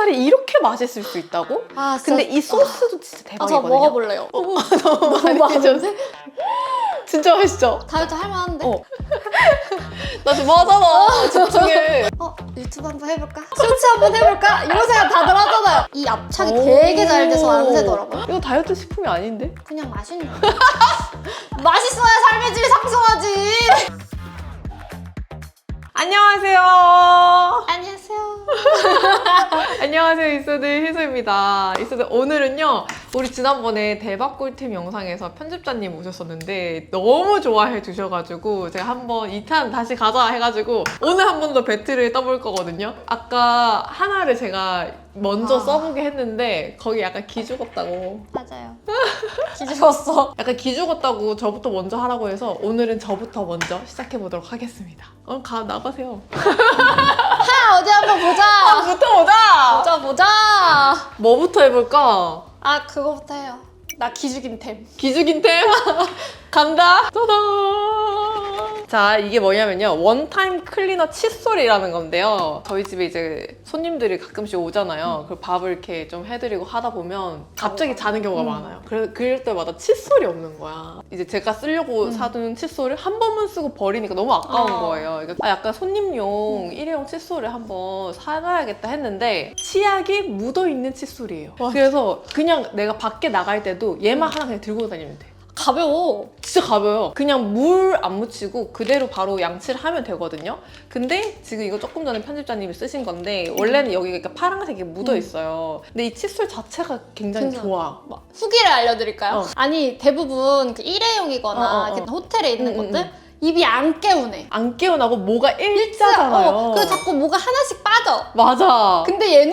삼겹살이 이렇게 맛있을 수 있다고? 아, 근데 이 소스도 진짜 아, 저 대박이거든요. 먹어볼래요. 너무 많이 드셨네. 진짜 맛있죠? 다이어트 할만한데? 어. 나 지금 하잖아. 집중해. 어, 유튜브 한번 해볼까? 쇼츠 한번 해볼까? 이런 생각 다들 하잖아요. 이 압착이 오. 되게 잘 돼서 안 새더라고요. 이거 다이어트 식품이 아닌데? 그냥 맛있는 거. 맛있어야 삶의 질 상승하지. 안녕하세요. 안녕하세요. 안녕하세요. 이소드 희소입니다. 이소드 오늘은요. 우리 지난번에 대박 꿀템 영상에서 편집자님 오셨었는데 너무 좋아해 주셔가지고 제가 한번 2탄 다시 가자 해가지고 오늘 한 번 더 배틀을 떠볼 거거든요. 아까 하나를 제가 먼저 아. 써보게 했는데 거기 약간 기죽었다고 맞아요. 기죽었어. 약간 기죽었다고 저부터 먼저 하라고 해서 오늘은 저부터 먼저 시작해 보도록 하겠습니다. 어, 가 나가세요. 하 어디 한번 보자. 부터 보자. 보자 보자. 뭐부터 해볼까? 아 그거부터 해요. 나 기죽인 템. 기죽인 템 간다. 짜잔. 자 이게 뭐냐면요 원타임 클리너 칫솔이라는 건데요. 저희 집에 이제 손님들이 가끔씩 오잖아요. 그 밥을 이렇게 좀 해드리고 하다 보면 갑자기 자는 경우가 음. 많아요. 그래 그럴 때마다 칫솔이 없는 거야. 이제 제가 쓰려고 음. 사둔 칫솔을 한 번만 쓰고 버리니까 너무 아까운 어. 거예요. 그러니까 아, 약간 손님용 일회용 칫솔을 한번 사놔야겠다 했는데 치약이 묻어 있는 칫솔이에요. 와. 그래서 그냥 내가 밖에 나갈 때도 얘만 하나 그냥 들고 다니면 돼. 가벼워. 진짜 가벼워요. 그냥 물 안 묻히고 그대로 바로 양치를 하면 되거든요. 근데 지금 이거 조금 전에 편집자님이 쓰신 건데 원래는 여기 이렇게 파란색이 묻어 있어요. 근데 이 칫솔 자체가 굉장히 괜찮아. 좋아. 뭐, 후기를 알려드릴까요? 어. 아니 대부분 그 일회용이거나 어, 어, 어. 이렇게 호텔에 있는 음, 음, 것들 입이 안 개운해. 안 깨어나고 뭐가 일자잖아요. 어, 그래서 자꾸 뭐가 하나씩 빠져. 맞아. 근데 얘는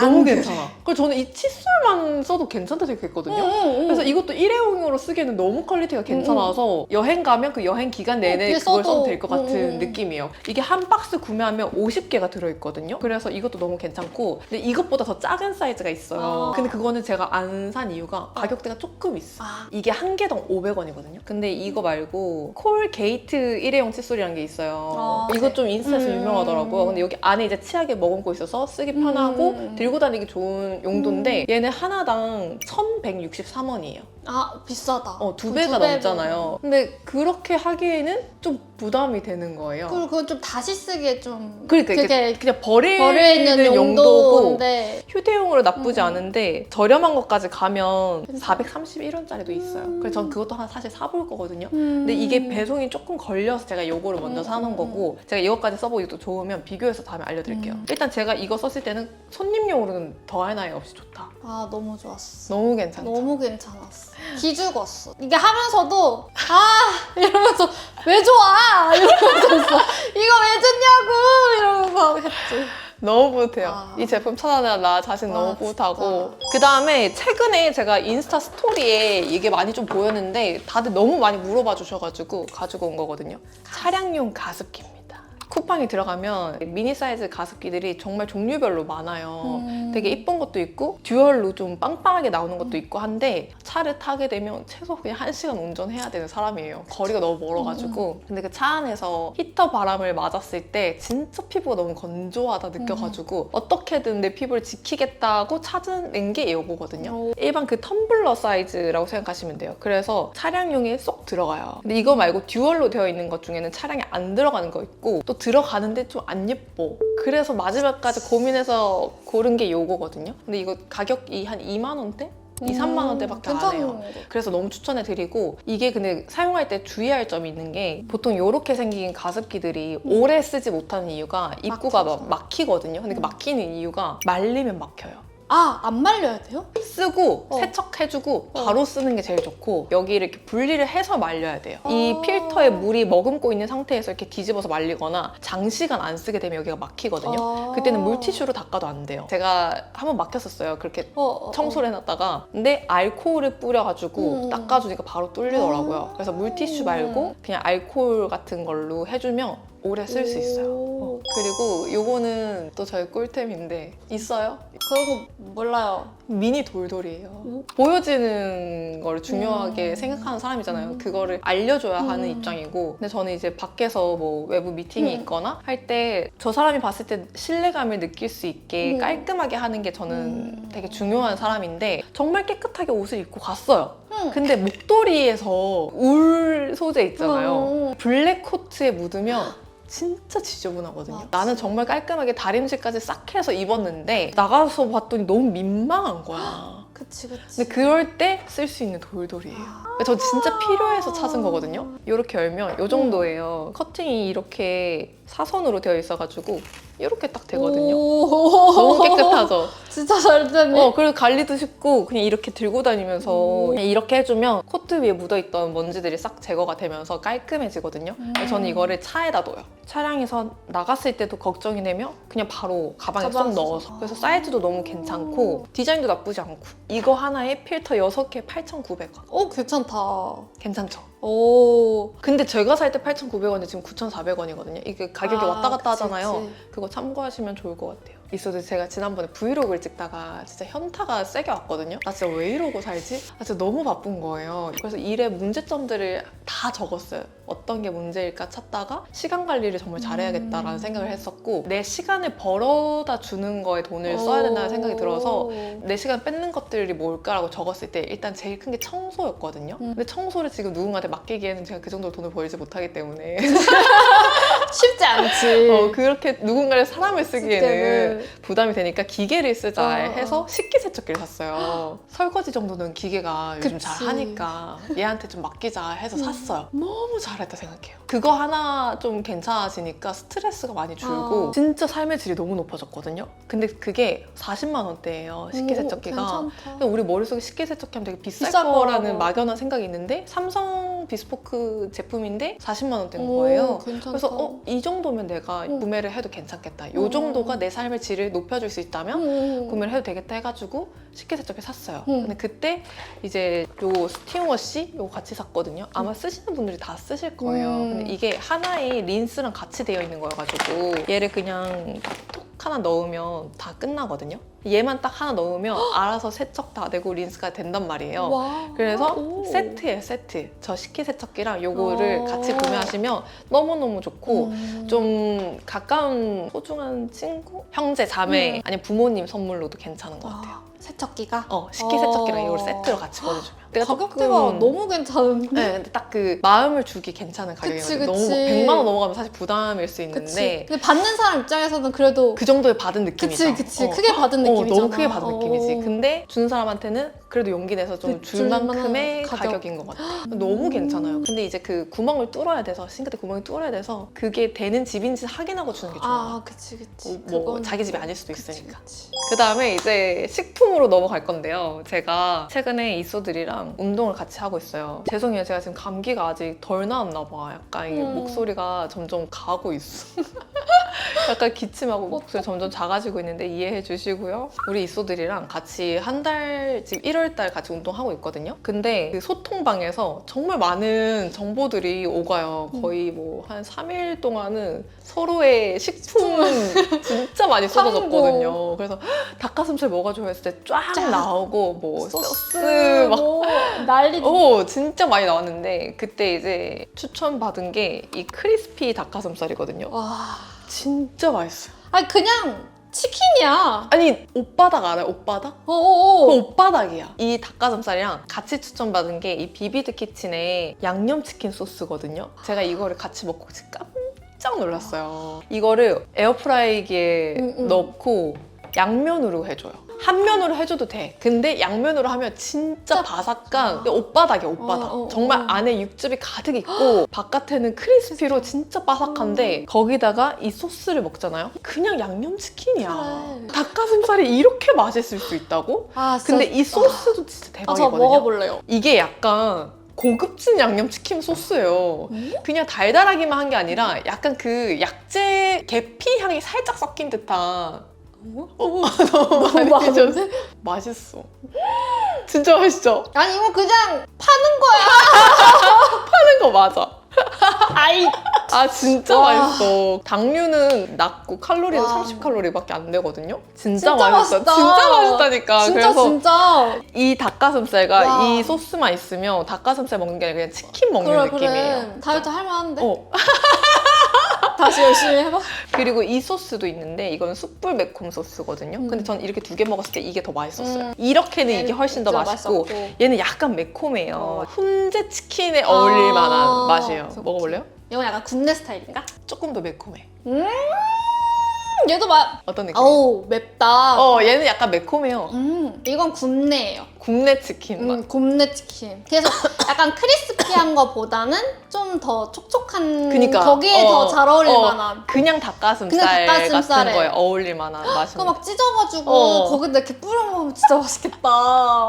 너무 안 그래. 괜찮아. 그래서 저는 이 칫솔만 써도 괜찮다 생각했거든요. 응, 응, 응. 그래서 이것도 일회용으로 쓰기에는 너무 퀄리티가 괜찮아서 여행 가면 그 여행 기간 내내 어, 그걸 써도- 써도 될 것 같은 음, 음. 느낌이에요. 이게 한 박스 구매하면 50개가 들어있거든요. 그래서 이것도 너무 괜찮고 근데 이것보다 더 작은 사이즈가 있어요. 아. 근데 그거는 제가 안 산 이유가 가격대가 조금 있어. 아, 이게 한 개당 500원이거든요. 근데 이거 말고 콜 게이트 일회용 칫솔이라는 게 있어요. 아, 이거 네. 좀 인스타에서 음. 유명하더라고요. 근데 여기 안에 이제 치약에 머금고 있어서 쓰기 편하고 음, 음. 들고 다니기 좋은 용도인데 얘는 하나당 1163원이에요. 아 비싸다. 어, 두그 배가 배 넘잖아요. 근데 그렇게 하기에는 좀 부담이 되는 거예요. 그리고 그건 좀 다시 쓰기에 좀 그러니까 이게 그게 그냥 버리는 버려 있는 용도고 용도인데 휴대용으로 나쁘지 음. 않은데 저렴한 것까지 가면 괜찮아. 431원짜리도 있어요. 음. 그래서 전 그것도 하나 사실 사볼 거거든요. 근데 근데 이게 배송이 조금 걸려서 제가 이거를 먼저 음, 사놓은 음, 거고 제가 이것까지 써보기도 좋으면 비교해서 다음에 알려드릴게요. 음. 일단 제가 이거 썼을 때는 손님용으로는 더할 나위 없이 좋다. 아 너무 좋았어. 너무 괜찮죠? 너무 괜찮았어. 기죽었어. 이게 하면서도 아 이러면서 왜 좋아 이러면서 이거 왜 좋냐고 이러면서 했지. 너무 뿌듯해요. 아. 이 제품 찾아내라 나 자신 아, 너무 뿌듯하고. 그 다음에 최근에 제가 인스타 스토리에 이게 많이 좀 보였는데 다들 너무 많이 물어봐 주셔가지고 가지고 온 거거든요. 차량용 가습기입니다. 쿠팡이 들어가면 미니 사이즈 가습기들이 정말 종류별로 많아요. 음. 되게 이쁜 것도 있고 듀얼로 좀 빵빵하게 나오는 것도 있고 한데 차를 타게 되면 최소 그냥 한 시간 운전해야 되는 사람이에요. 거리가 너무 멀어가지고 근데 그 차 안에서 히터 바람을 맞았을 때 진짜 피부가 너무 건조하다 느껴가지고 어떻게든 내 피부를 지키겠다고 찾아낸 게 이거거든요. 오. 일반 그 텀블러 사이즈라고 생각하시면 돼요. 그래서 차량용에 쏙 들어가요. 근데 이거 말고 듀얼로 되어 있는 것 중에는 차량에 안 들어가는 거 있고 또 들어가는데 좀 안 예뻐. 그래서 마지막까지 고민해서 고른 게 요거거든요. 근데 이거 가격이 한 2만 원대? 2, 3만 원대밖에 안 해요. 그래서 너무 추천해 드리고 이게 근데 사용할 때 주의할 점이 있는 게 보통 이렇게 생긴 가습기들이 오래 쓰지 못하는 이유가 입구가. 막 막히거든요. 근데 그 음. 막히는 이유가 말리면 막혀요. 아, 안 말려야 돼요? 쓰고 어. 세척해주고 어. 바로 쓰는 게 제일 좋고 여기를 이렇게 분리를 해서 말려야 돼요. 이 아. 필터에 물이 머금고 있는 상태에서 이렇게 뒤집어서 말리거나 장시간 안 쓰게 되면 여기가 막히거든요. 아. 그때는 물티슈로 닦아도 안 돼요. 제가 한번 막혔었어요. 그렇게 어, 어, 어. 청소를 해놨다가 근데 알코올을 뿌려가지고 음. 닦아주니까 바로 뚫리더라고요. 아. 그래서 물티슈 말고 그냥 알코올 같은 걸로 해주면 오래 쓸 수 있어요. 그리고 요거는 또 저의 꿀템인데 있어요? 거 몰라요. 미니 돌돌이에요. 오. 보여지는 걸 중요하게 음. 생각하는 사람이잖아요. 음. 그거를 알려줘야 하는 음. 입장이고. 근데 저는 이제 밖에서 뭐 외부 미팅이 음. 있거나 할 때 저 사람이 봤을 때 신뢰감을 느낄 수 있게 음. 깔끔하게 하는 게 저는 음. 되게 중요한 사람인데 정말 깨끗하게 옷을 입고 갔어요. 응. 근데 목도리에서 울 소재 있잖아요. 음. 블랙 코트에 묻으면 진짜 지저분하거든요. 맞아. 나는 정말 깔끔하게 다림질까지 싹 해서 입었는데 나가서 봤더니 너무 민망한 거야. 그치 그치. 근데 그럴 때 쓸 수 있는 돌돌이에요. 아. 저 진짜 필요해서 찾은 거거든요. 이렇게 열면 이 정도예요. 커팅이 이렇게 사선으로 되어 있어가지고 이렇게 딱 되거든요. 오. 너무 깨끗하죠. 진짜 잘 되네. 어, 그리고 관리도 쉽고 그냥 이렇게 들고 다니면서 음. 그냥 이렇게 해주면 코트 위에 묻어있던 먼지들이 싹 제거가 되면서 깔끔해지거든요. 음. 그래서 저는 이거를 차에다 둬요. 차량에서 나갔을 때도 걱정이 되면 그냥 바로 가방에 쏙 가방에 넣어서. 그래서 사이즈도 너무 괜찮고 디자인도 나쁘지 않고 이거 하나에 필터 6개 8,900원. 오 괜찮다. 괜찮죠? 오. 근데 제가 살 때 8,900원이 지금 9,400원이거든요. 이게 가격이 아, 왔다 갔다 그치, 하잖아요. 그치. 그거 참고하시면 좋을 것 같아요. 있어도 제가 지난번에 브이로그를 찍다가 진짜 현타가 세게 왔거든요. 나 진짜 왜 이러고 살지? 나 진짜 너무 바쁜 거예요. 그래서 일의 문제점들을 다 적었어요. 어떤 게 문제일까 찾다가 시간 관리를 정말 잘해야겠다라는 음. 생각을 했었고 내 시간을 벌어다 주는 거에 돈을 써야 된다는 생각이 들어서 내 시간 뺏는 것들이 뭘까라고 적었을 때 일단 제일 큰 게 청소였거든요. 음. 근데 청소를 지금 누군가한테 맡기기에는 제가 그 정도로 돈을 벌지 못하기 때문에 쉽지 않지. 어, 그렇게 누군가를 사람을 쓰기에는 때는. 부담이 되니까 기계를 쓰자 어. 해서 식기세척기를 샀어요. 설거지 정도는 기계가 요즘 그치. 잘 하니까 얘한테 좀 맡기자 해서 음. 샀어요. 너무 잘했다 생각해요. 그거 하나 좀 괜찮아지니까 스트레스가 많이 줄고 어. 진짜 삶의 질이 너무 높아졌거든요. 근데 그게 40만 원대예요. 식기세척기가. 오, 괜찮다. 우리 머릿속에 식기세척기 하면 되게 비쌀, 비쌀 거라는 거. 막연한 생각이 있는데 삼성 비스포크 제품인데 40만 원대인 오, 거예요. 괜찮다. 그래서 어, 이 정도면 내가 음. 구매를 해도 괜찮겠다. 이 음. 정도가 내 삶의 질을 높여줄 수 있다면 음. 구매를 해도 되겠다 해가지고 식기세척기 샀어요. 음. 근데 그때 이제 요 스팀워시 요거 같이 샀거든요. 아마 쓰시는 분들이 다 쓰실 거예요. 음. 근데 이게 하나에 린스랑 같이 되어 있는 거여가지고 얘를 그냥 톡 하나 넣으면 다 끝나거든요. 얘만 딱 하나 넣으면 알아서 세척 다 되고 린스가 된단 말이에요. 와. 그래서 오. 세트예요, 세트. 저 식기 세척기랑 요거를 어. 같이 구매하시면 너무너무 좋고 음. 좀 가까운 소중한 친구, 형제, 자매 음. 아니면 부모님 선물로도 괜찮은 것 같아요. 와, 세척기가 어, 식기 세척기랑 어. 이걸 세트로 같이 보내주면. 내가 가격대가 조금- 너무 괜찮은데. 네, 근데 딱 그 마음을 주기 괜찮은 가격이에요. 그치, 너무 그치. 100만 원 넘어가면 사실 부담일 수 있는데 그치. 근데 받는 사람 입장에서는 그래도 그 정도에 받은 느낌이죠. 그치 그치 어. 크게 받은 어, 느낌이잖아. 너무 크게 받은 느낌이지. 어. 근데 주는 사람한테는 그래도 용기 내서 좀 그 줄 줄 만한 만큼의 가격. 가격. 인것 같아. 너무 괜찮아요. 근데 이제 그 구멍을 뚫어야 돼서 싱크대 구멍을 뚫어야 돼서 그게 되는 집인지 확인하고 주는 게 좋아. 아 그치 그치. 뭐, 뭐 그건- 자기 집이 아닐 수도 그치, 있으니까. 그치. 그 다음에 이제 식품 으로 넘어갈 건데요. 제가 최근에 이소들이랑 운동을 같이 하고 있어요. 죄송해요. 제가 지금 감기가 아직 덜 나았나 봐. 약간 이게 음. 목소리가 점점 가고 있어. 약간 기침하고 목소리 점점 작아지고 있는데 이해해 주시고요. 우리 이소들이랑 같이 한 달, 지금 1월 달 같이 운동하고 있거든요. 근데 그 소통방에서 정말 많은 정보들이 오가요. 음. 거의 뭐 한 3일 동안은 서로의 식품 진짜 많이. 쏟아졌거든요. 그래서 닭가슴살 뭐가 좋아 했을 때 쫙 쫙. 나오고 뭐 소스, 소스 막 뭐 난리. 오 진짜 많이 나왔는데 그때 이제 추천 받은 게 이 크리스피 닭가슴살이거든요. 와. 진짜 맛있어 요. 아니 그냥 치킨이야. 아니 옷바닥 알아요? 옷바닥? 그 어어어. 옷바닥이야. 이 닭가슴살이랑 같이 추천받은 게 이 비비드 키친의 양념치킨 소스거든요. 제가 이거를 같이 먹고 진짜 깜짝 놀랐어요. 이거를 에어프라이기에 음, 음. 넣고 양면으로 해줘요. 한 면으로 해줘도 돼. 근데 양면으로 하면 진짜 바삭한 근데 옷바닥이야, 옷바닥. 어, 어, 정말 어. 안에 육즙이 가득 있고 바깥에는 크리스피로 진짜 바삭한데 음. 거기다가 이 소스를 먹잖아요. 그냥 양념치킨이야. 그래. 닭가슴살이 이렇게 맛있을 수 있다고? 아 진짜. 근데 이 소스도 진짜 아, 저 대박이거든요. 먹어볼래요. 이게 약간 고급진 양념치킨 소스예요. 음? 그냥 달달하기만 한 게 아니라 약간 그 약재 계피 향이 살짝 섞인 듯한 어? 너무 너무 많이 많은데? 맛있어. 진짜 맛있죠? 아니 이거 그냥 파는 거야. 하는 거 맞아. 아이 아 진짜 와. 맛있어. 당류는 낮고 칼로리는 와. 30칼로리밖에 안 되거든요. 진짜, 진짜 맛있어. 맛있다. 진짜 맛있다니까. 진짜 그래서 진짜 이 닭가슴살과 와. 이 소스만 있으면 닭가슴살 먹는 게 아니라 그냥 치킨 먹는 그래 느낌이에요. 그래 다이어트 할 만한데 어. 다시 열심히 해봐 그리고 이 소스도 있는데 이건 숯불 매콤 소스거든요. 음. 근데 전 이렇게 두 개 먹었을 때 이게 더 맛있었어요. 음. 이렇게는 이게 훨씬 더 진짜 맛있고 맛있었고. 얘는 약간 매콤해요. 어. 훈제 치킨에 어울릴 아. 만한 맛이에요. 그렇지. 먹어볼래요? 이건 약간 군내 스타일인가? 조금 더 매콤해. 음 얘도 맛 어떤 느낌? 어우 맵다 어, 얘는 약간 매콤해요. 음 이건 굽네예요 굽네 치킨 맛. 음, 굽네 치킨. 그래서 약간 크리스피한 거보다는 좀 더 촉촉한 그니까, 거기에 어, 더 잘 어울릴 어, 만한. 그냥 닭가슴살, 그냥 닭가슴살에. 같은 거에 어울릴 만한 맛이. 그거 막 찢어가지고 어. 거기다 이렇게 뿌려 먹으면 진짜 맛있겠다.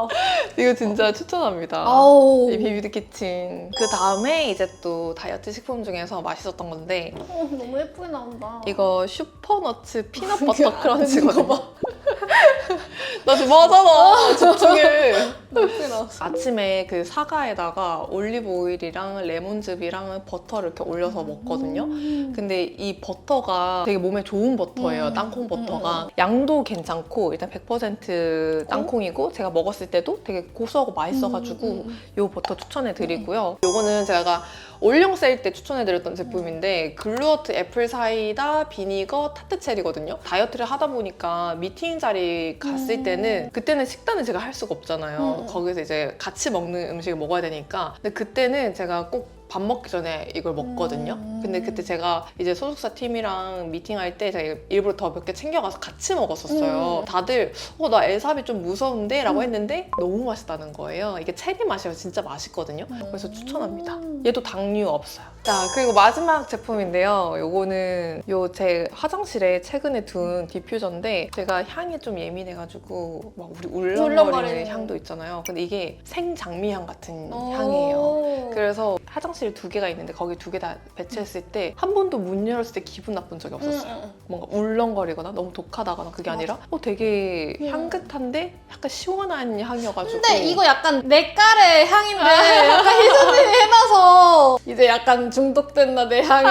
이거 진짜 추천합니다. 아우. 이 비비드 키친. 그 다음에 이제 또 다이어트 식품 중에서 맛있었던 건데 어, 너무 예쁘게 나온다. 이거 슈퍼 너츠 피넛버터. 되는 거나 지금 하잖아. 집중해. 나왔어. 아침에 그 사과에다가 올리브 오일이랑 레몬즙이랑 버터를 이렇게 올려서 먹거든요. 음. 근데 이 버터가 되게 몸에 좋은 버터예요. 음, 땅콩 버터가. 음, 양도 괜찮고 일단 100% 땅콩이고 제가 먹었을 때도 되게 고소하고 맛있어가지고 음, 음, 요 버터 추천해 드리고요. 요거는 제가 올영 세일 때 추천해 드렸던 제품인데 글루어트 애플 사이다 비니거 타트 체리거든요. 다이어트를 하다 보니까 미팅 자리 갔을 음. 때는 그때는 식단을 제가 할 수가 없잖아요. 음. 거기서 이제 같이 먹는 음식을 먹어야 되니까. 근데 그때는 제가 꼭 밥 먹기 전에 이걸 먹거든요. 음. 근데 그때 제가 이제 소속사 팀이랑 미팅할 때 제가 일부러 더 몇 개 챙겨가서 같이 먹었었어요. 음. 다들 어나 엘삽이 좀 무서운데? 라고 음. 했는데 너무 맛있다는 거예요. 이게 체리 맛이라 진짜 맛있거든요. 그래서 추천합니다. 음. 얘도 당류 없어요. 자, 그리고 마지막 제품인데요. 요거는 요 제 화장실에 최근에 둔 디퓨저인데 제가 향에 좀 예민해가지고 막 우리 울렁거리는 울렁거리는. 향도 있잖아요. 근데 이게 생장미향 같은 오. 향이에요. 그래서 화장실 두 개가 있는데 거기 두 개 다 배치했을 때 한 번도 문 열었을 때 기분 나쁜 적이 없었어요. 음, 음, 뭔가 울렁거리거나 너무 독하다거나 그게 맞아. 아니라 어 되게 음. 향긋한데 약간 시원한 향이어가지고 근데 이거 약간 내 깔의 향인데 약간 희선님이 해놔서 이제 약간 중독된다 내 향에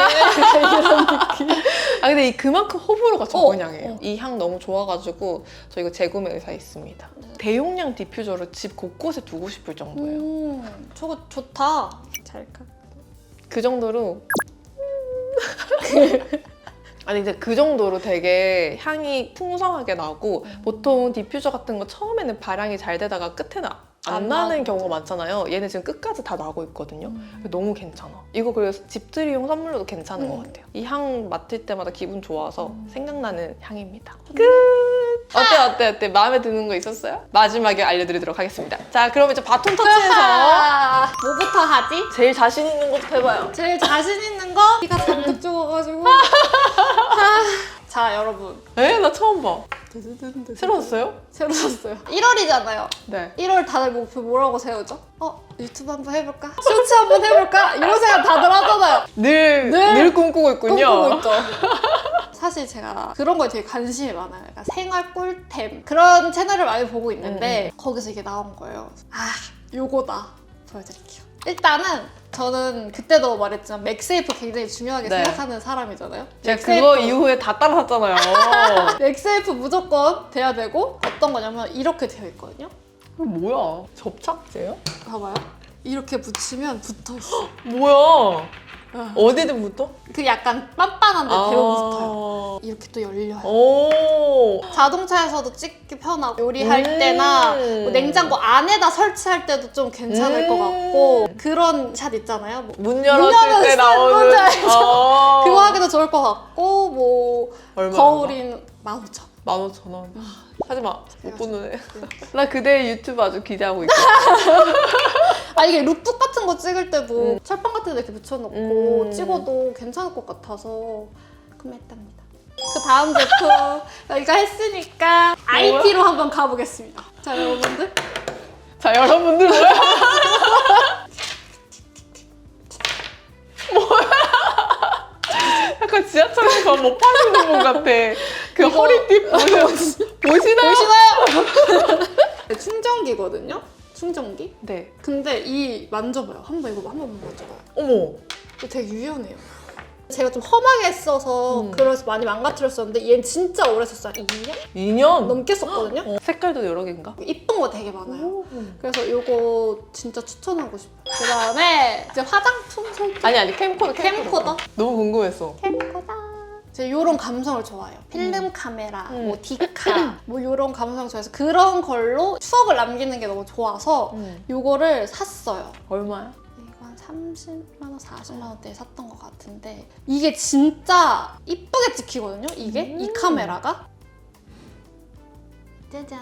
이런 느낌. 아 근데 이 그만큼 호불호가 적은 어, 향이에요. 어. 이향 너무 좋아가지고 저 이거 재구매 의사 있습니다. 대용량 디퓨저를 집 곳곳에 두고 싶을 정도예요. 음, 저거 좋다. 잘 가. 그 정도로 아니 근데 그 정도로 되게 향이 풍성하게 나고 음. 보통 디퓨저 같은 거 처음에는 발향이 잘 되다가 끝에는 안, 안 나는 나는 경우가 많잖아요. 얘는 지금 끝까지 다 나고 있거든요. 음. 너무 괜찮아. 이거 그래서 집들이용 선물로도 괜찮은 음. 것 같아요. 이 향 맡을 때마다 기분 좋아서 음. 생각나는 향입니다. 끝! 어때 어때 어때? 마음에 드는 거 있었어요? 마지막에 알려드리도록 하겠습니다. 자 그럼 이제 바톤 터치해서 아, 뭐부터 하지? 제일 자신 있는 것부터 해봐요. 제일 자신 있는 거? 키가 잔뜩 죽어가지고. 아, 자, 여러분. 에? 나 처음 봐. 새로웠어요? 새로 샀어요. 1월이잖아요. 네. 1월 다들 목표 뭐라고 세우죠? 어? 유튜브 한번 해볼까? 쇼츠 한번 해볼까? 이런 생각 다들 하잖아요. 늘, 늘 늘 꿈꾸고 있군요. 꿈꾸고 있죠. 사실 제가 그런 거에 되게 관심이 많아요. 약간 생활 꿀템 그런 채널을 많이 보고 있는데 거기서 이게 나온 거예요. 아, 요거다. 보여드릴게요. 일단은 저는 그때도 말했지만 맥세이프 굉장히 중요하게 네. 생각하는 사람이잖아요. 제가 맥세이프- 그거 이후에 다 따라샀잖아요. 맥세이프 무조건 돼야 되고 어떤 거냐면 이렇게 되어 있거든요. 이거 뭐야? 접착제요? 봐봐요. 이렇게 붙이면 붙어 있어. 뭐야? 어디든 붙어? 그 약간 빤빤한데 아. 대고 붙어요. 이렇게 또 열려요. 오. 자동차에서도 찍기 편하고 요리할 음. 때나 뭐 냉장고 안에다 설치할 때도 좀 괜찮을 음. 것 같고 그런 샷 있잖아요. 뭐 문 열었을 열었을 때때 나오는. 뭔지 알죠? 어. 그거 하기도 좋을 것 같고 뭐 얼마? 거울인 15,000원. 15,000원. 하지 마. 못 보는 애. 네. 나 그대 유튜브 아주 기대하고 있어. 아 이게 룩북 같은 거 찍을 때도 음. 철판 같은 데 이렇게 붙여놓고 음. 찍어도 괜찮을 것 같아서 구매했답니다. 그 다음 제품 저희가 했으니까 IT로 한번 가보겠습니다. 자 여러분들 자, 여러분들 뭐야? 뭐야? 약간 지하철에서 뭐 파는 분 같아. 그 허리띠 보시나요? 보시나요? 보이시나요? 네, 충전기거든요. 충전기. 네. 근데 이 만져봐요. 한번 이거 한번 만져봐요. 어머. 이거 되게 유연해요. 제가 좀 험하게 써서 음. 그래서 많이 망가뜨렸었는데 얘는 진짜 오래 썼어요. 2년 2년? 넘게 썼거든요. 어, 색깔도 여러 개인가? 이쁜 거 되게 많아요. 오. 그래서 이거 진짜 추천하고 싶어요. 그 다음에 이제 화장품 소개. 아니 아니 캠코더 캠코더? 너무 궁금했어 캠코더. 제가 이런 감성을 좋아해요. 필름 카메라, 음. 뭐 디카, 뭐 이런 감성 좋아해서 그런 걸로 추억을 남기는 게 너무 좋아서 음. 이거를 샀어요. 얼마야? 이거 한 30만 원, 40만 원대에 샀던 것 같은데 이게 진짜 이쁘게 찍히거든요. 이게 음. 이 카메라가 짜잔.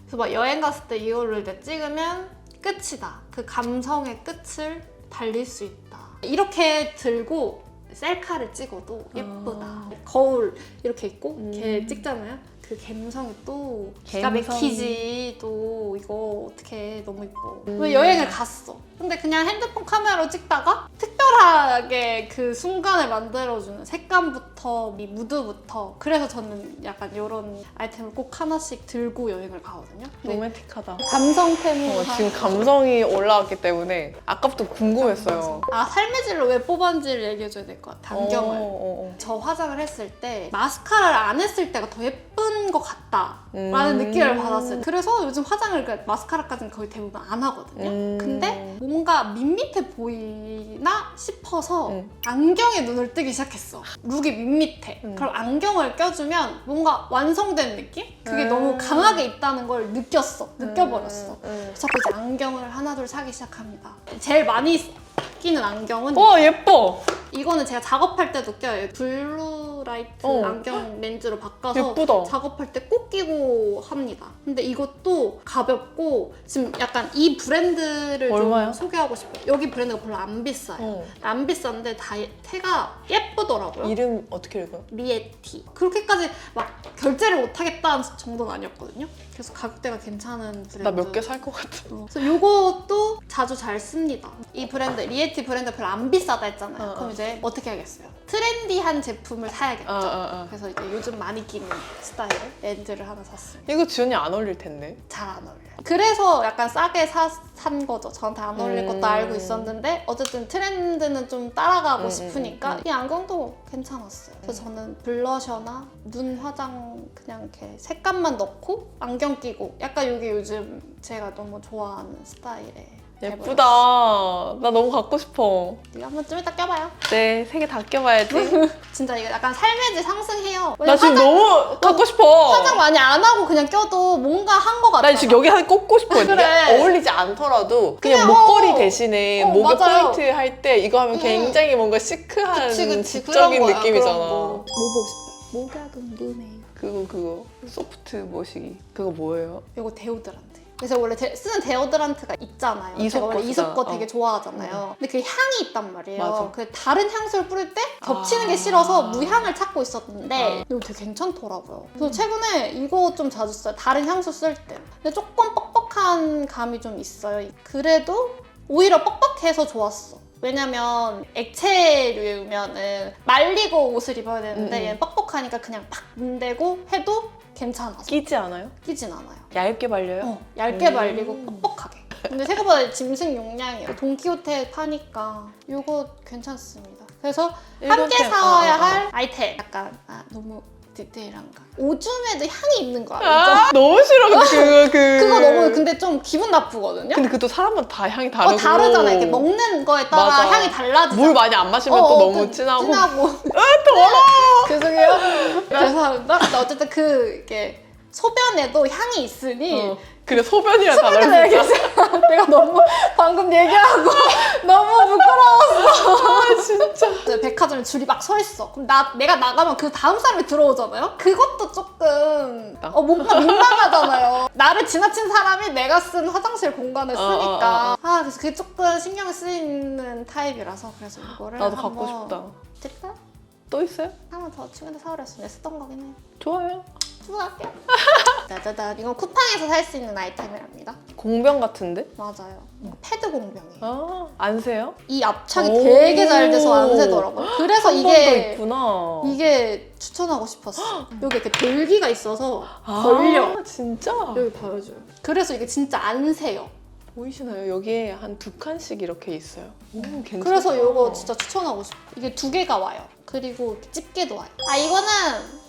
그래서 막 여행 갔을 때 이거를 이제 찍으면 끝이다. 그 감성의 끝을 달릴 수 있다. 이렇게 들고 셀카를 찍어도 예쁘다. 아. 거울 이렇게 있고 음. 이렇게 찍잖아요. 그 감성이 또 기가 감성. 막히지. 또 이거 어떻게 너무 이뻐. 음. 왜 여행을 갔어? 근데 그냥 핸드폰 카메라로 찍다가 특 별하게 그 순간을 만들어주는 색감부터 이 무드부터 그래서 저는 약간 이런 아이템을 꼭 하나씩 들고 여행을 가거든요. 근데 로맨틱하다 감성템으로 어, 한- 지금 감성이 올라왔기 때문에 아까부터 궁금했어요 아 삶의 질로 왜 뽑았는지를 얘기해줘야 될 것 같아. 안경을. 어, 어, 저 화장을 했을 때 마스카라를 안 했을 때가 더 예쁜 것 같다라는 음. 느낌을 받았어요. 그래서 요즘 화장을 그 마스카라까지는 거의 대부분 안 하거든요. 음. 근데 뭔가 밋밋해 보이나 싶어서 음. 안경에 눈을 뜨기 시작했어. 룩이 밋밋해. 음. 그럼 안경을 껴주면 뭔가 완성된 느낌? 그게 음. 너무 강하게 있다는 걸 느꼈어. 느껴버렸어. 음, 음. 그래서 이제 안경을 하나 둘 사기 시작합니다. 제일 많이 끼는 안경은 와 예뻐 이거는 제가 작업할 때도 껴요. 블루 라이트 어. 안경 렌즈로 바꿔서 예쁘다 작업할 때 꼭 끼고 합니다. 근데 이것도 가볍고 지금 약간 이 브랜드를 얼마야? 좀 소개하고 싶어요. 여기 브랜드가 별로 안 비싸요. 어. 안 비싼데 다 태가 예쁘더라고요. 이름 어떻게 읽어요? 리에티. 그렇게까지 막 결제를 못 하겠다는 정도는 아니었거든요. 그래서 가격대가 괜찮은 브랜드. 나 몇 개 살 것 같아 어, 그래서 이것도 자주 잘 씁니다. 이 브랜드 리에티 브랜드 별로 안 비싸다 했잖아요. 어, 그럼 어. 이제 어떻게 하겠어요? 트렌디한 제품을 사야겠죠. 아, 아, 아. 그래서 이제 요즘 많이 끼는 스타일의 렌즈를 하나 샀어요. 이거 지연이 안 어울릴 텐데 잘 안 어울려요. 그래서 약간 싸게 사, 산 거죠. 저한테 안 어울릴 음. 것도 알고 있었는데 어쨌든 트렌드는 좀 따라가고 음, 싶으니까 음, 음. 이 안경도 괜찮았어요. 그래서 저는 블러셔나 눈 화장 그냥 이렇게 색감만 넣고 안경 끼고 약간 이게 요즘 제가 너무 좋아하는 스타일의 예쁘다 나 너무 갖고 싶어 이거 한번 좀 이따 껴봐요. 네 세 개 다 껴봐야지 진짜 이거 약간 삶의 질 상승해요. 나 지금 화장, 너무 갖고 싶어 화장 많이 안 하고 그냥 껴도 뭔가 한 거 같아. 나 지금 여기 하나 꽂고 싶어 그래. 이게 어울리지 않더라도 그냥, 그냥, 목걸이 어. 대신에 어, 목에 맞아요. 포인트 할 때 이거 하면 음. 굉장히 뭔가 시크한 그치 그치 지적인 거야, 느낌이잖아 그런 거. 뭐 보고 싶어요? 뭐가 궁금해. 그거 그거 소프트 머시기 그거 뭐예요? 이거 데오드란트. 그래서 원래 제- 쓰는 데오드란트가 있잖아요. 이솝 제가 원래 거 이솝 거. 되게 좋아하잖아요. 근데 그 향이 있단 말이에요. 맞아. 그 다른 향수를 뿌릴 때 겹치는 아. 게 싫어서 무향을 찾고 있었는데 아. 이거 되게 괜찮더라고요. 그래서 최근에 이거 좀 자주 써요. 다른 향수 쓸 때. 근데 조금 뻑뻑한 감이 좀 있어요. 그래도 오히려 뻑뻑해서 좋았어. 왜냐면 액체류면은 말리고 옷을 입어야 되는데 음, 음. 얘는 뻑뻑하니까 그냥 팍 문대고 해도 괜찮아서 끼지 않아요? 끼진 않아요. 얇게 발려요? 어, 얇게 음. 말리고 뻑뻑하게. 근데 생각보다 짐승 용량이에요. 돈키호테 파니까 이거 괜찮습니다. 그래서 함께. 사와야 어, 어, 어. 할 아이템. 약간 아, 너무 디테일한가. 오줌에도 향이 있는 거 알죠? 아, 너무 싫어 근데 그거 그 그거 너무 근데 좀 기분 나쁘거든요. 근데 그것도 사람마다 다 향이 다르고 어 다르잖아. 이렇게 먹는 거에 따라 맞아. 향이 달라지잖아. 물 많이 안 마시면 어, 또 어, 너무 그 진하고 진하고. 아 더러워. 죄송해요. 죄송합니다. 근데 어쨌든 그 이게 소변에도 향이 있으니 어. 그래 소변을 다르니까 얘기했어. 내가 너무 방금 얘기하고 너무 부끄러웠어. 아 진짜 백화점에 줄이 막 서 있어. 그럼 나 내가 나가면 그 다음 사람이 들어오잖아요. 그것도 조금 어, 뭔가 민망하잖아요. 나를 지나친 사람이 내가 쓴 화장실 공간을 어, 쓰니까. 어, 아 그래서 그게 조금 신경 쓰이는 타입이라서 그래서 이거를 나도 갖고 한번 싶다 됐다. 또 있어요? 한번 더 친구한테 사오랬으면 쓰던 거긴 해. 좋아요 수고할게요. 짜자잔 이건 쿠팡에서 살 수 있는 아이템이랍니다. 공병 같은데? 맞아요. 패드 공병이에요. 아, 안 세요? 이 오. 되게 잘 돼서 안 새더라고요. 그래서 한 이게 있구나. 이게 추천하고 싶었어. 여기 이렇게 돌기가 있어서 아, 걸려. 진짜? 여기 보여줘요. 그래서 이게 진짜 안 새요. 보이시나요? 여기에 한 두 칸씩 이렇게 있어요. 오, 괜찮다. 그래서 이거 진짜 추천하고 싶어. 이게 두 개가 와요. 그리고 이렇게 집게도 와요. 아 이거는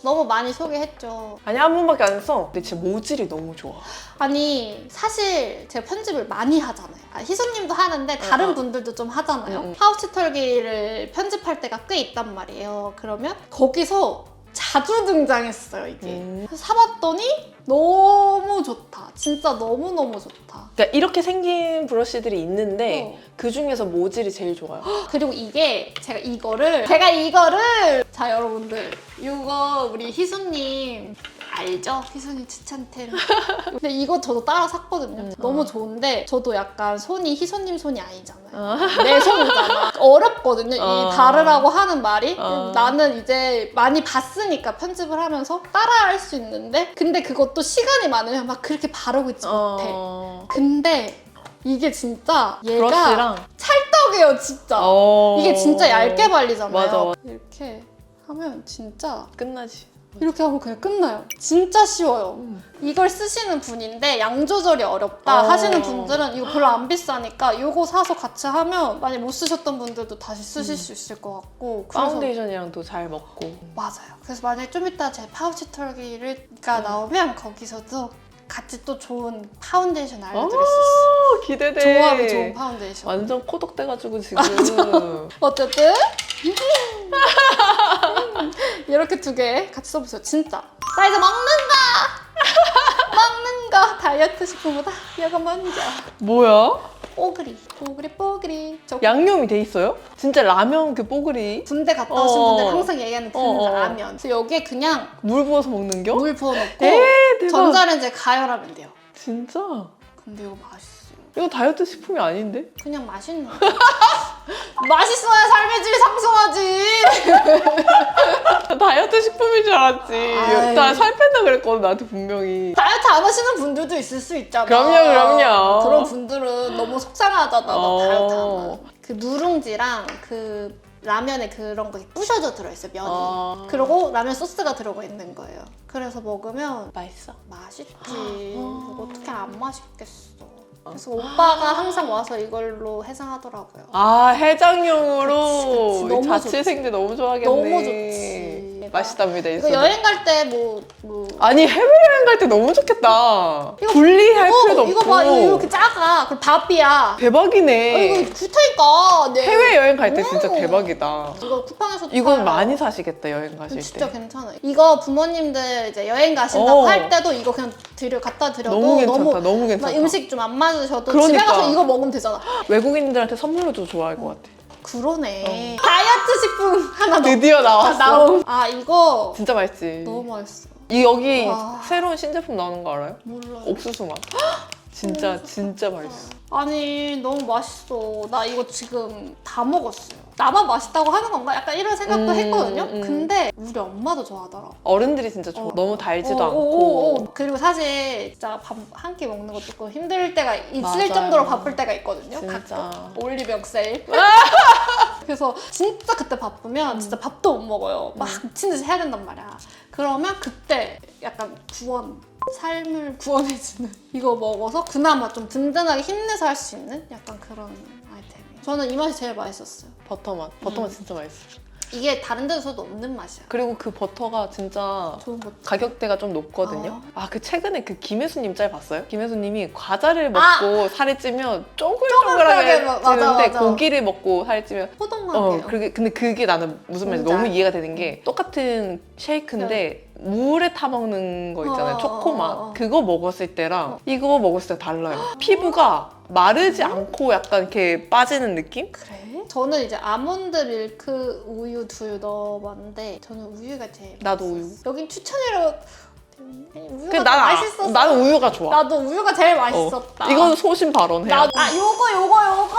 너무 많이 소개했죠. 아니 한 번밖에 안 했어. 근데 진짜 모질이 너무 좋아. 아니 사실 제가 편집을 많이 하잖아요. 아, 희수님도 하는데 다른 어. 분들도 좀 하잖아요. 파우치 털기를 편집할 때가 꽤 있단 말이에요. 그러면 거기서 자주 등장했어요 이게. 음. 그래서 사봤더니 너무 좋다. 진짜 너무 너무 좋다. 그러니까 이렇게 생긴 브러쉬들이 있는데 어. 그 중에서 모질이 제일 좋아요. 그리고 이게 제가 이거를 제가 이거를 자 여러분들 이거 우리 희수님 알죠? 희수님 추천템. 근데 이거 저도 따라 샀거든요. 음. 너무 어. 좋은데 저도 약간 손이 희수님 손이 아니잖아요. 어. 내 손이잖아. 어렵거든요. 어. 이 다르라고 하는 말이. 어. 나는 이제 많이 봤으니까 편집을 하면서 따라할 수 있는데 근데 그것도 시간이 많으면 막 그렇게 바르고 있지 못해. 어. 근데 이게 진짜 얘가 브러쉬랑 찰떡이에요, 진짜. 어. 이게 진짜 얇게 발리잖아요. 맞아, 맞아. 이렇게 하면 진짜 끝나지. 이렇게 하면 그냥 끝나요. 진짜 쉬워요. 음. 이걸 쓰시는 분인데 양 조절이 어렵다 어. 하시는 분들은 이거 별로 안 비싸니까 이거 사서 같이 하면 만약 못 쓰셨던 분들도 다시 쓰실 수 있을 것 같고 파운데이션이랑도 잘 먹고. 맞아요. 그래서 만약에 좀 이따 제 파우치 털기가 음. 나오면 거기서도 같이 또 좋은 파운데이션 알려드릴 수 있어요. 오, 기대돼. 조합이 좋은 파운데이션. 완전 코독돼가지고 지금. 어쨌든 이렇게 두 개 같이 써보세요. 진짜 사이즈 먹는다. 다이어트 식품보다 이거 먼저. 뭐야? 뽀글이 뽀글이 뽀글이. 저 양념이 돼 있어요? 진짜 라면 그 뽀글이 군대 갔다 오신 어. 분들 항상 얘기하는 그 어, 어. 라면. 그래서 여기에 그냥 물 부어서 먹는 겨? 물 부어놓고 에 대박. 전자레인지에 가열하면 돼요. 진짜? 근데 이거 맛있어요. 이거 다이어트 식품이 아닌데? 그냥 맛있는 거. 맛있어야 삶의 질 상승하지. 다이어트 식품인 줄 알았지. 아이. 나 살 뺀다 그랬거든 나한테 분명히. 다이어트 안 하시는 분들도 있을 수 있잖아. 그럼요, 그럼요. 그런 분들은 너무 속상하잖아. 나 어. 다이어트 하면. 그 누룽지랑 그 라면에 그런 거 부셔져 들어있어요, 면이. 어. 그리고 라면 소스가 들어가 있는 거예요. 그래서 먹으면 맛있어. 맛있지. 어. 이거 어떻게 안 맛있겠어. 그래서 오빠가 항상 와서 이걸로 해상하더라고요. 아 해장용으로 그치, 그치. 너무 자취생들 너무 좋아하겠네. 너무 좋지. 맛있답니다. 이거 있어도. 여행 갈 때 뭐, 뭐. 아니 해외여행 갈 때 너무 좋겠다. 이거- 분리할 어, 필요도 이거 없고. 봐, 이거 이렇게 작아. 그리고 밥이야. 대박이네. 아, 이거 좋다니까. 네. 해외여행 갈 때 진짜 오. 대박이다. 이거 쿠팡에서도 이건. 많이 사시겠다 여행 가실 진짜 때. 괜찮아요. 이거 부모님들 이제 여행 가신다고 어. 할 때도 이거 그냥 드려 갖다 드려도 너무 괜찮다. 너무 막 괜찮다. 음식 좀 안 맞으셔도 그러니까. 집에 가서 이거 먹으면 되잖아. 외국인들한테 선물로도 좋아할 것 같아. 그러네. 다이어트 식품 하나 더 드디어 나왔어. 나옴. 아 이거 진짜 맛있지. 너무 맛있어. 이 여기 와. 새로운 신제품 나오는 거 알아요? 몰라. 옥수수 맛. 진짜 진짜 맛있어. 아니 너무 맛있어. 나 이거 지금 다 먹었어요. 나만 맛있다고 하는 건가? 약간 이런 생각도 음, 했거든요. 음. 근데 우리 엄마도 좋아하더라. 어른들이 진짜 좋아. 어. 너무 달지도 어, 어, 않고. 어, 어. 그리고 사실 진짜 밥 한 끼 먹는 거 조금 힘들 때가 있을 맞아요. 정도로 바쁠 때가 있거든요. 진짜. 가끔 올리병 세일. 그래서 진짜 그때 바쁘면 진짜 밥도 못 먹어요. 막 미친 듯이 해야 된단 말이야. 그러면 그때 약간 구원. 삶을 구원해주는 이거 먹어서 그나마 좀 든든하게 힘내서 할 수 있는 약간 그런 아이템이에요. 저는 이 맛이 제일 맛있었어요. 버터 맛. 버터 맛 음. 진짜 맛있어. 이게 다른 데서도 없는 맛이야. 그리고 그 버터가 진짜 좋은 것 가격대가 좀 높거든요. 어. 아, 그 최근에 그 김혜수님 짤 봤어요? 김혜수님이 과자를 아! 먹고 살이 찌면 쪼글쪼글하게 쪼글쪼글하게 먹- 맞아, 찌는데 맞아. 고기를 먹고 살이 찌면 호동하게요. 어, 그게 근데 그게 나는 무슨 말인지 뭔지 너무 알아. 이해가 되는 게 똑같은 쉐이크인데 물에 타 먹는 거 있잖아요. 어, 초코 맛. 어, 어. 그거 먹었을 때랑 어. 이거 먹었을 때 달라요. 피부가 마르지 않고 약간 이렇게 빠지는 느낌? 그래? 저는 이제 아몬드 밀크 우유 두유 넣어봤는데 저는 우유가 제일 나도 맛있었어요. 우유. 여긴 추천이라고 아니, 우유가 그더 난, 아- 맛있었어 나는 우유가 좋아. 나도 우유가 제일 맛있었다 어. 이건 소신 발언해야 나, 돼. 아 요거 요거 요거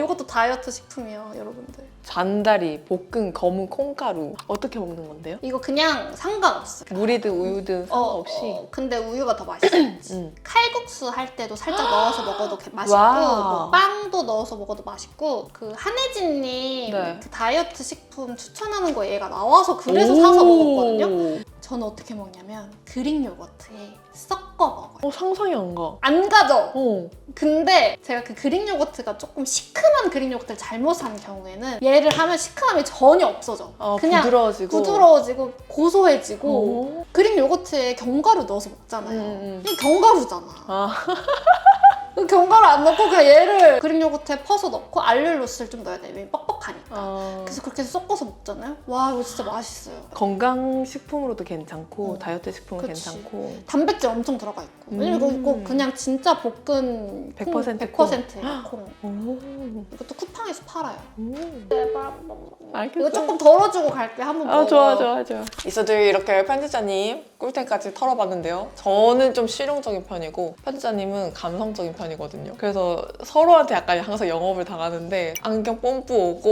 요것도 다이어트 식품이에요 여러분들 잔다리, 볶은 검은 콩가루 어떻게 먹는 건데요? 이거 그냥 상관없어요 물이든 우유든 상관없이. 어, 근데 우유가 더 맛있었지 음. 칼국수 할 때도 살짝 넣어서 먹어도 개- 맛있고. 뭐 빵도 넣어서 먹어도 맛있고 그 한혜진님 네. 그 다이어트 식품 추천하는 거 얘가 나와서 그래서 사서 먹었거든요. 저는 어떻게 먹냐면 그릭 요거트에 섞어 먹어요. 어 상상이 안 가. 안 가죠? 어. 근데 제가 그 그릭 요거트가 조금 시큼한 그릭 요거트를 잘못 산 경우에는 얘를 하면 시큼함이 전혀 없어져. 아, 그냥 부드러워지고. 부드러워지고 고소해지고 오. 그릭 요거트에 견과류 넣어서 먹잖아요. 음, 음. 이게 견과류잖아. 아. 그 견과류 안 넣고 그냥 얘를 그릭 요거트에 퍼서 넣고 알룰로스를 좀 넣어야 돼. 왜뻑 뻑하니까. 아. 그래서 그렇게 해서 섞어서 먹잖아요. 와 이거 진짜 맛있어요. 건강 식품으로도 괜찮고 어. 다이어트 식품은 그치. 단백질 단백질 엄청 들어가 있고. 왜냐면 음. 이거 그냥 진짜 볶은 100% 콩, 100% 콩. 오. 이것도 쿠팡에서 팔아요. 오. 제발 한 번만. 알겠어. 이거 조금 덜어주고 갈게 한번 아 먹어. 좋아 좋아 좋아. 이서들 이렇게 편집자님 꿀템까지 털어봤는데요. 저는 좀 실용적인 편이고 편집자님은 감성적인 편이거든요. 그래서 서로한테 약간 항상 영업을 당하는데 안경 뽐뿌 오고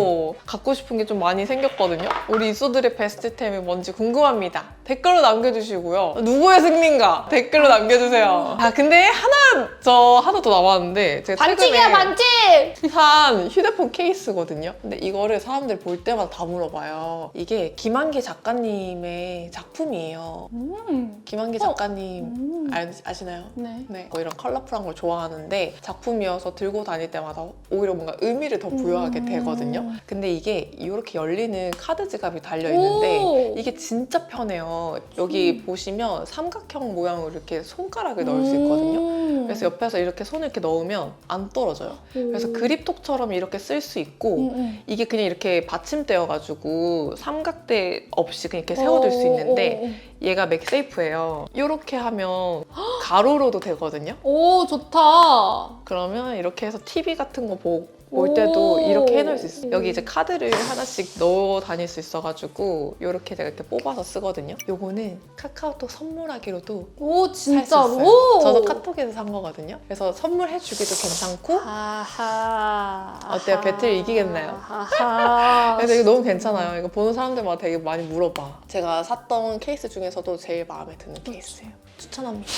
갖고 싶은 게 좀 많이 생겼거든요. 우리 이소들의 베스트템이 뭔지 궁금합니다. 댓글로 남겨주시고요. 누구의 승리인가 댓글로 남겨주세요. 아 근데 하나 저 하나 더 남았는데 제가 반칙이야 최근에 반칙. 산 휴대폰 케이스거든요. 근데 이거를 사람들이 볼 때마다 다 물어봐요. 이게 김한기 작가님의 작품이에요. 음. 김한기 어. 작가님 음. 알, 아시나요? 네. 네, 뭐 이런 컬러풀한 걸 좋아하는데 작품이어서 들고 다닐 때마다 오히려 뭔가 의미를 더 부여하게 음. 되거든요. 근데 이게 이렇게 열리는 카드 지갑이 달려 있는데 오. 이게 진짜 편해요. 여기 보시면 삼각형 모양으로 이렇게 손가락을 넣을 수 있거든요. 음. 그래서 옆에서 이렇게 손을 이렇게 넣으면 안 떨어져요. 그래서 오. 그립톡처럼 이렇게 쓸 수 있고 음, 음. 이게 그냥 이렇게 받침되어가지고 삼각대 없이 그냥 이렇게 세워둘 수 있는데 얘가 맥세이프예요. 이렇게 하면 가로로도 되거든요. 오, 오 좋다. 그러면 이렇게 해서 TV 같은 거 보, 볼 때도 오. 이렇게 해놓을 수 있어요. 여기 이제 카드를 하나씩 넣어 다닐 수 있어가지고 이렇게 제가 이렇게 뽑아서 쓰거든요. 요거는 카카오톡 선물하기로도 오 살수 진짜로. 저도 카톡에서 산 거거든요. 그래서 선물해주기도 괜찮고 하하. 어때요? 배틀 이기겠나요? 하하. 그래서 이거 너무 괜찮아요. 이거 보는 사람들마다 되게 많이 물어봐. 제가 샀던 케이스 중에서도 제일 마음에 드는 케이스예요. 추천합니다.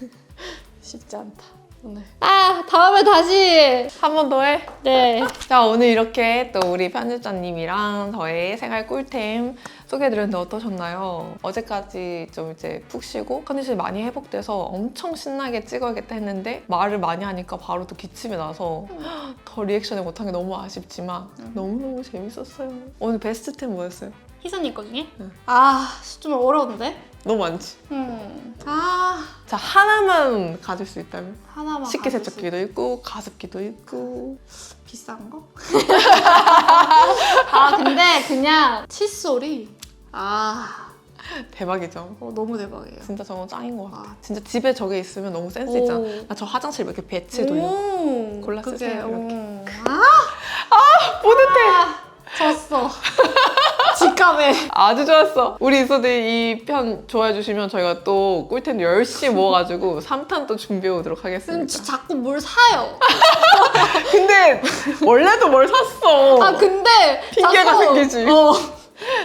쉽지 않다. 오늘. 아 다음에 다시. 한 번 더 해. 네. 자 오늘 이렇게 또 우리 편집자님이랑 저의 생활 꿀템 소개해드렸는데 어떠셨나요? 어제까지 좀 이제 푹 쉬고 컨디션이 많이 회복돼서 엄청 신나게 찍어야겠다 했는데 말을 많이 하니까 바로 또 기침이 나서 더 리액션을 못한 게 너무 아쉽지만 너무너무 재밌었어요. 오늘 베스트 템 뭐였어요? 희선이 거 중에? 응. 아좀 어려운데. 너무 많지? 음. 아 자 하나만 가질 수 있다면 하나만. 식기세척기도 있고 가습기도 있고 비싼 거? 아 근데 그냥 칫솔이 아 대박이죠. 어, 너무 대박이에요. 진짜 저건 짱인 것 같아. 아. 진짜 집에 저게 있으면 너무 센스 있잖아. 오. 나 저 화장실 뭐 이렇게 배치 돌려. 오, 골라 그게, 쓰세요, 이렇게. 오. 아 뿌듯해. 아, 졌어. 직감에. 아주 좋았어. 우리 이소들 이 편 좋아해 주시면 저희가 또 꿀템 열심히 모아가지고 3탄 또 준비해 오도록 하겠습니다. 지- 자꾸 뭘 사요. 근데 원래도 뭘 샀어. 아 근데 핑계가 자꾸, 생기지. 어,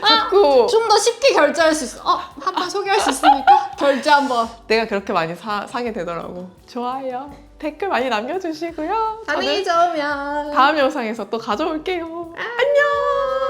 자꾸 좀 더 쉽게 결제할 수 있어. 어, 한번 소개할 수 있으니까 결제 한번. 내가 그렇게 많이 사, 사게 되더라고. 좋아요. 댓글 많이 남겨주시고요. 저는 좋으면. 다음 영상에서 또 가져올게요. 안녕.